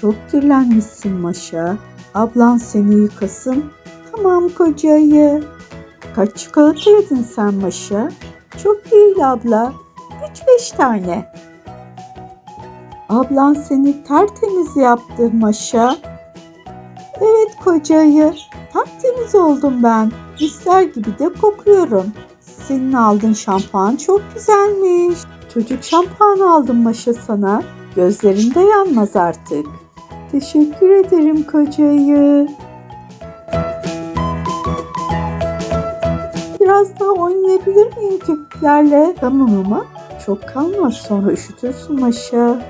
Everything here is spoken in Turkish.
Çok kirlenmişsin Maşa. Ablan seni yıkasın. Tamam kocayı. Kaç çikolata yedin sen Maşa? Çok değil abla. 3-5 tane. Ablan seni tertemiz yaptı Maşa. Evet kocayı. Tertemiz oldum ben. Misler gibi de kokuyorum. Senin aldığın şampuan çok güzelmiş. Çocuk şampuanı aldım Maşa sana. Gözlerinde yanmaz artık. Teşekkür ederim kocayı. Biraz daha oynayabilir miyim köpüklerle? Tamam ama çok kalmaz sonra üşütürsün Maşa.